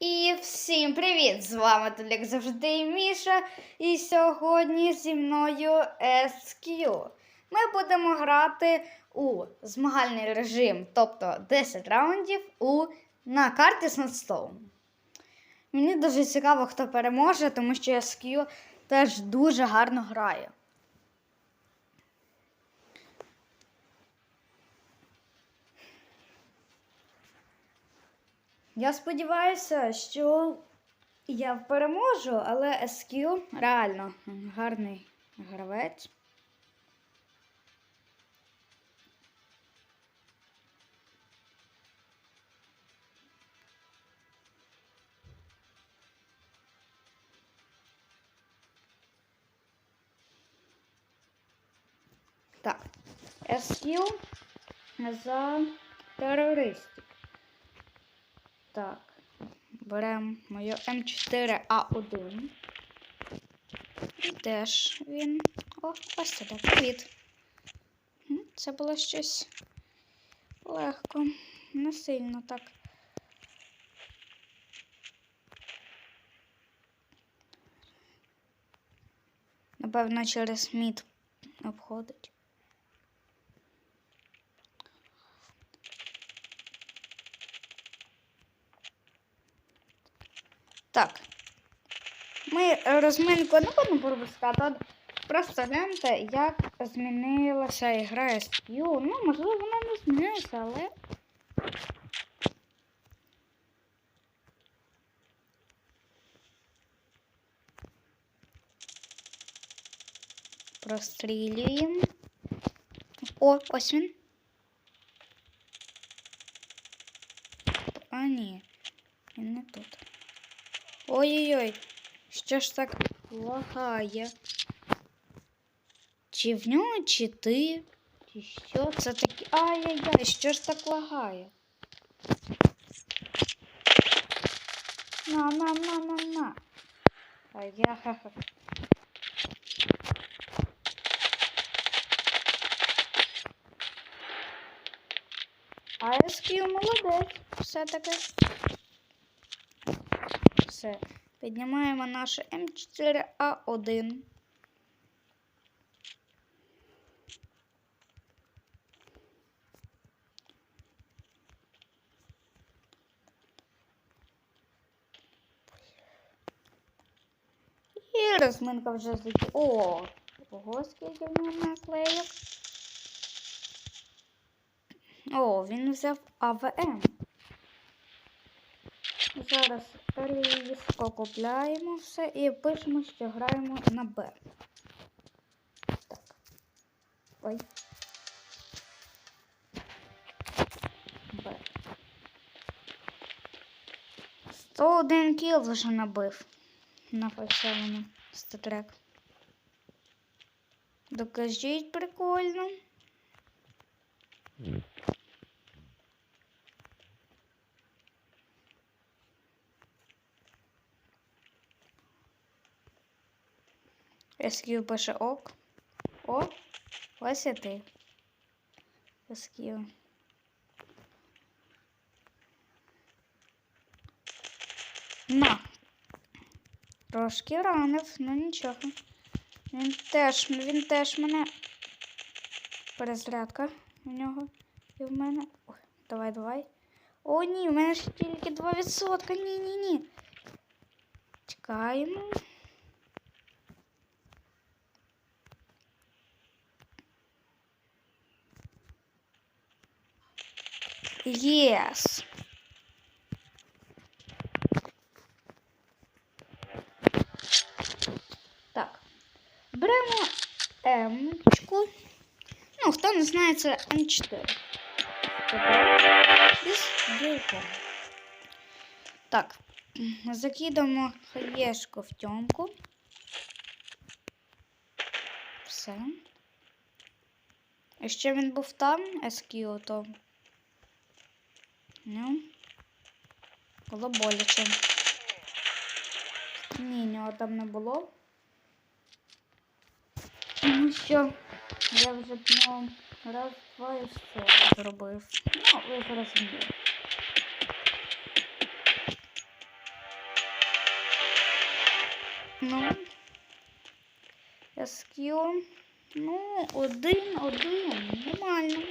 І всім привіт! З вами тут, як завжди, Міша. І сьогодні зі мною SQ. Ми будемо грати у змагальний режим, тобто 10 раундів у, на карті Snowstone. Мені дуже цікаво, хто переможе, тому що SQ теж дуже гарно грає. Я сподіваюся, що я переможу, але SQ реально гарний гравець. Так, SQ за терористів. Так, беремо мою М4А1. Де ж він? О, ось це так. Привіт. Це було щось легко, не сильно так. Напевно, через мід обходить. Так. Ми розминку не будемо пропускати, просто гляньте, як змінилася ігра SQ. Ну, можливо, вона не змінилася, але. Прострілюємо. О, ось він. А, ні. Він не тут. Ой-ой-ой, що ж так лагає? Чи в нього, чи ти? Чи що це таке? Ай-яй-яй, що ж так лагає? На, на, на, на, на. А я ха-ха. А SQ молодець, все-таки. Все. Піднімаємо наше М4А1. І розминка вже закінчила. О! Ого, скільки в нього наклейок. О, він взяв АВМ. Зараз різко купляємо все і пишемо, що граємо на Б. Так. Ой. Б. 101 кіл вже набив на фальшивому статрек. Докажіть прикольно. Есків пише ок. О, ось і ти. Есків. На. Трошки ранив, ну нічого. Він теж, він теж мене. Перезарядка у нього і в мене. Ой, давай, давай. О, ні, в мене ж тільки 2%. Ні, ні, ні. Чекаємо. Yes. Так. Беремо М-чку. Ну, хто не знає, це М4. Так. Закидаємо хаєшку в тьомку. Все. Якщо він був там, то Ну, було боляче. Ні, нього там не було. Тому що я вже нього раз, два і все зробив. Ну, ви зрозуміли. Ну. SQ. Ну, один, один. Нормально.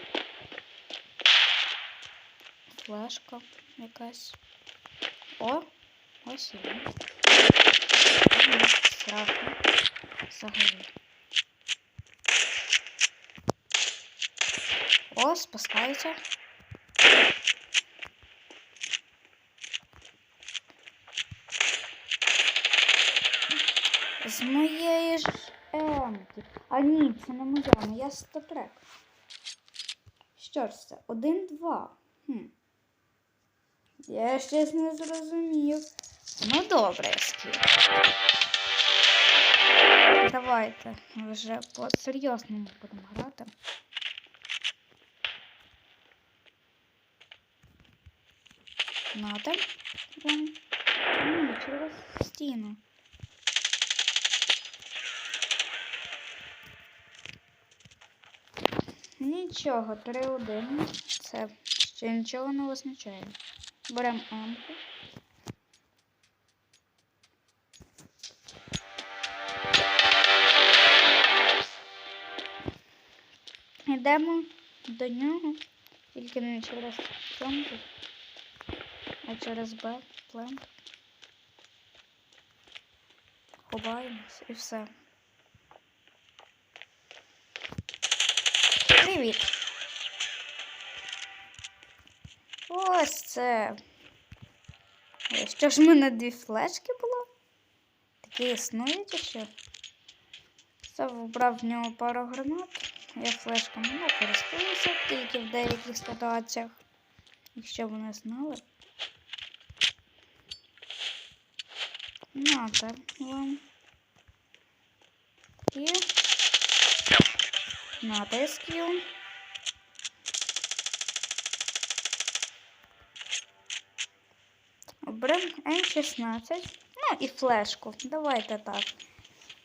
Флешка якась. О, ось і. Ну, Взагалі. О, спускається. З моєї ж емки. А ні, це не моя, моя статрек. Що ж це? Один-два. Хм. Я щось не зрозумів. Ну добре, скіл. Давайте вже по серйозному будемо грати. Надо. Ні, через стіну. Нічого, 3-1. Це ще нічого не означає. Беремо М-ку. Йдемо до нього, тільки не через цьому, а через Б, плент. Ховаємось і все. Привіт. Ось це. Е, Що ж в мене дві флешки було? Такі існують що? Це вбрав в нього пару гранат. Я флешками не користуюся тільки в деяких ситуаціях. Якщо ви не знали. Нате вам. І натискаю. М16. Ну і флешку. Давайте так.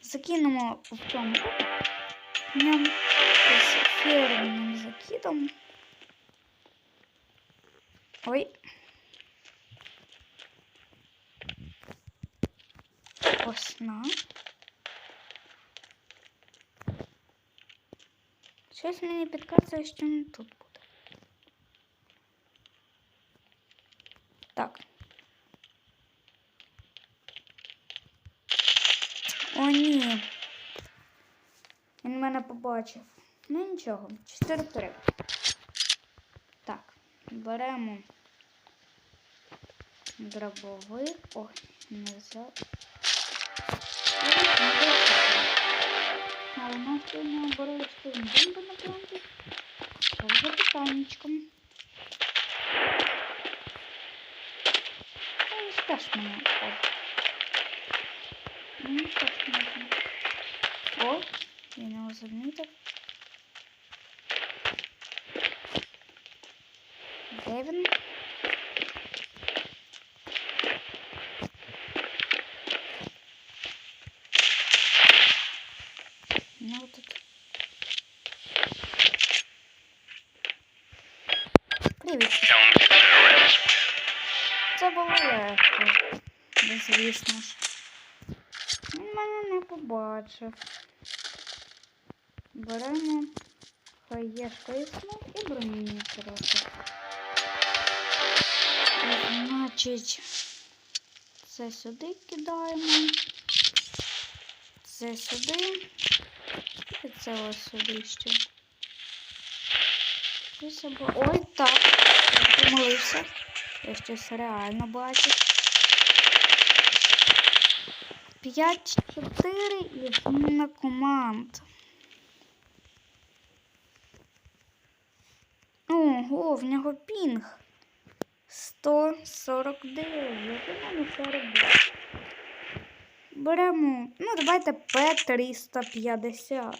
Закинемо в цьому ньому з фірмним закидом. Ой. Ось на. Щось мені підказує, що не тут буде. Так. О, ні. Він мене побачив. Ну нічого. 4-3. Так, беремо дробовик. Ой, не взяв. А у нас сьогодні оборочки бомби на планті. За питаннячком? Ой, скаж мене. Ну, можна. О, він його замітив. Де він? Ну, тут. Привіт. Це було легко. Ну, Звісно ж. Мене не побачив. Беремо хаєшку існу і броню трохи. Значить, це сюди кидаємо. Це сюди. І це ось сюди ще. Ой, так. Я помилився. Я щось реально бачу. 5-4 і зміна команд. Ого, в нього пінг. 149. У мене 49. Беремо. Ну, давайте П350.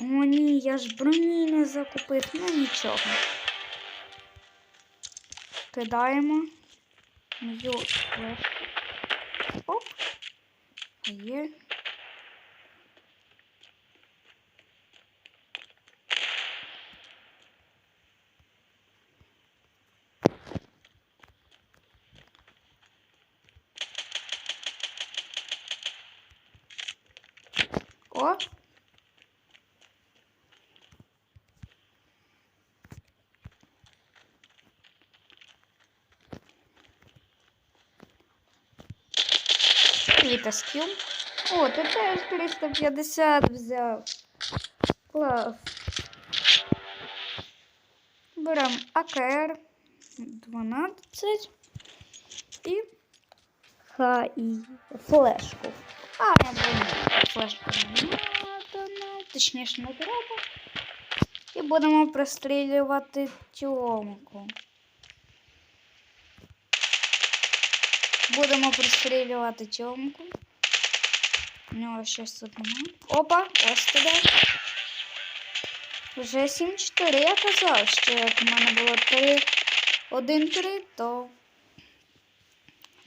О, ні, я ж броні не закупив. Ну нічого. Кидаємо. Мою. Оп. Є. О. Вітаскю. О, ти теж 350 взяв. Клас. Беремо АКР 12 і хай флешку. А, я думаю, флешку не надо, точніше не треба. І будемо пристрілювати тьомку. Будемо пристрілювати тьомку. У нього щось тут немає. Опа, ось туди. Вже 7-4. Я казав, що як в мене було 3, 1-3, то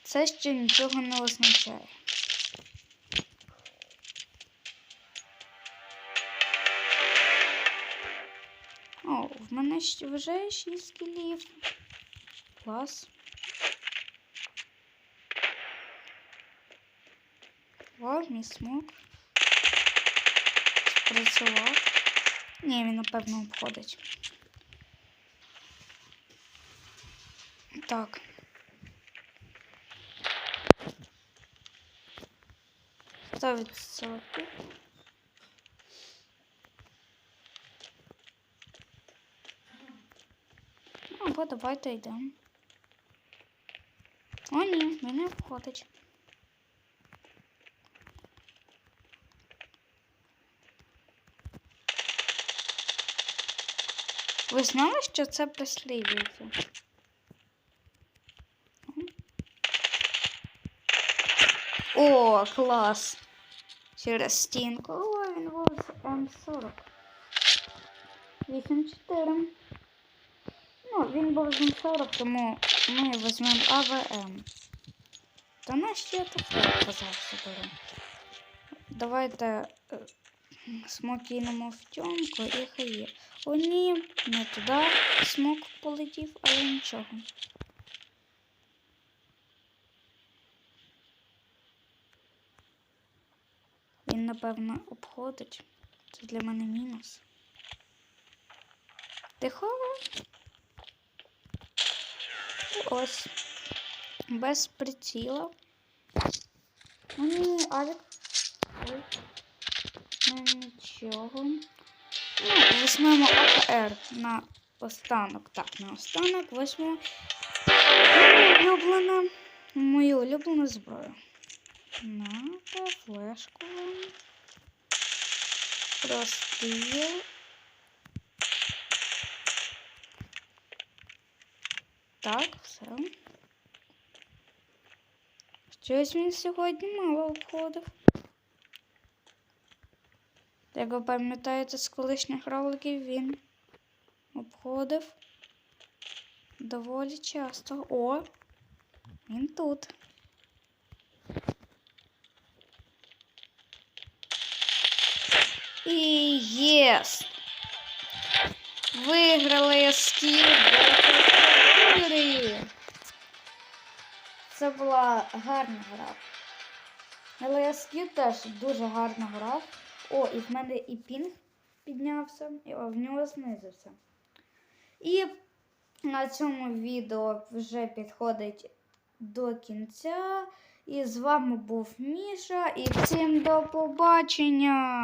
це ще нічого не означає. О, в мене вже 6 кілів. Клас. О, мій смок. Спрацював. Ні, він напевно обходить. Так. Сто відсотків. Ну, Або давайте йдемо. О, ні, він не обходить. Ви знали, що це прислів'юється? О, клас! Через стінку. О, він був М40. 8-4. Ну, він був з М40, тому ми візьмемо АВМ. Та на що я таке казав собі? Давайте смок кинемо в тьомку і хай є. О, ні, не туди смок полетів, але нічого. Він, напевно, обходить. Це для мене мінус. Тихо. Ось. Без приціла. Ні, Алік. Ой. Нічого. Ну, візьмемо АКР на останок. Так, на останок візьмемо улюблену, мою улюблену зброю. На флешку. Простріл. Так, все. Щось він сьогодні мало обходив. Як ви пам'ятаєте, з колишніх роликів він обходив доволі часто. О, він тут. І єс! Виграли скіл 4. Це була гарна гра. Але я теж дуже гарно грав. О, і в мене і пінг піднявся, і в нього знизився. І на цьому відео вже підходить до кінця. І з вами був Міша. І всім до побачення!